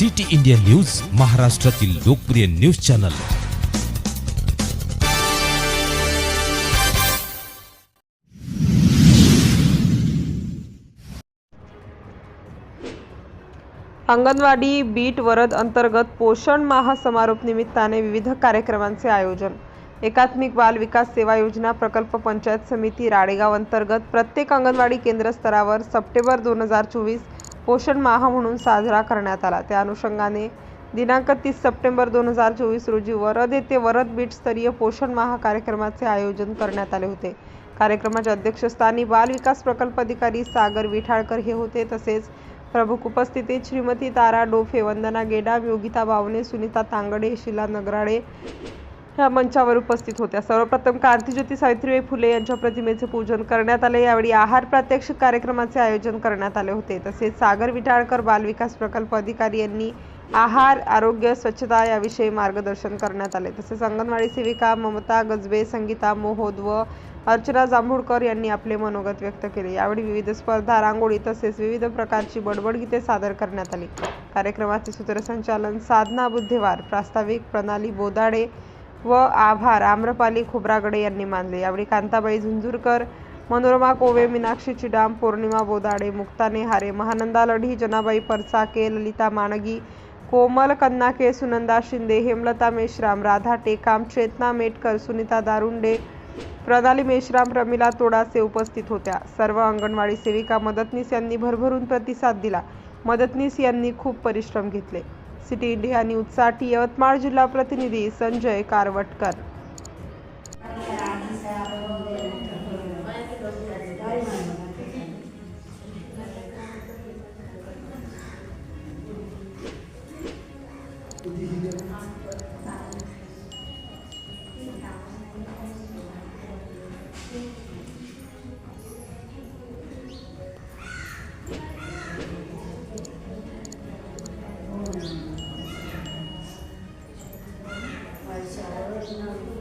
City India news महाराष्ट्रातील लोकप्रिय news channel. Anganwadi beat Varad अंतर्गत पोषण माह समारोप निमित्ताने विविध कार्यक्रमांचे आयोजन. एकात्मिक बाल विकास सेवा योजना प्रकल्प पंचायत समिती राडेगाव अंतर्गत प्रत्येक अंगणवाडी केंद्र स्तरावर सप्टेंबर दोन हजार चोवीस पोषण माह म्हणून साजरा करण्यात आला. त्या अनुषंगाने दिनांक तीस सप्टेंबर दोन हजार चोवीस रोजी वरद येथे वरद बीटस्तरीय पोषण माह कार्यक्रमाचे आयोजन करण्यात आले होते. कार्यक्रमाच्या अध्यक्षस्थानी बाल विकास प्रकल्प अधिकारी सागर विठाळकर हे होते. तसेच प्रमुख उपस्थितीत श्रीमती तारा डोफे वंदना गेडाम योगिता बावने सुनीता तांगडे शिला नगराळे ह्या मंचावर उपस्थित होत्या. सर्वप्रथम क्रांतीज्योती सावित्रीबाई फुले यांच्या प्रतिमेचे पूजन करण्यात आले. यावेळी आहार प्रात्यक्षिक कार्यक्रमाचे आयोजन करण्यात आले होते. तसेच सागर विटाळकर बालविकास प्रकल्प अधिकारी यांनी आहार आरोग्य स्वच्छता याविषयी मार्गदर्शन करण्यात आले. तसेच अंगणवाडी सेविका ममता गजबे संगीता मोहोद व अर्चना जांभूळकर यांनी आपले मनोगत व्यक्त केले. यावेळी विविध स्पर्धा रांगोळी तसेच विविध प्रकारची बडबड गीते सादर करण्यात आली. कार्यक्रमाचे सूत्रसंचालन साधना बुद्धेवार प्रास्ताविक प्रणाली बोदाडे व आभार. आम्रपाली खोब्रागडे यांनी मानले. यावेळी कांताबाई झुंझुरकर मनोरमा कोवे मीनाक्षी चिडाम पौर्णिमा बोदाडे मुक्ता नेहारे महानंदा लढी जनाबाई परसाके ललिता माणगी कोमल कन्नाके सुनंदा शिंदे हेमलता मेश्राम राधा टेकाम चेतना मेटकर सुनीता दारुंडे प्रणाली मेश्राम प्रमिला तोडासे उपस्थित होत्या. सर्व अंगणवाडी सेविका मदतनीस यांनी भरभरून प्रतिसाद दिला. मदतनीस यांनी खूप परिश्रम घेतले. सिटी इंडिया न्यूजसाठी यवतमाळ जिल्हा प्रतिनिधी संजय कारवटकर Thank you. 是那。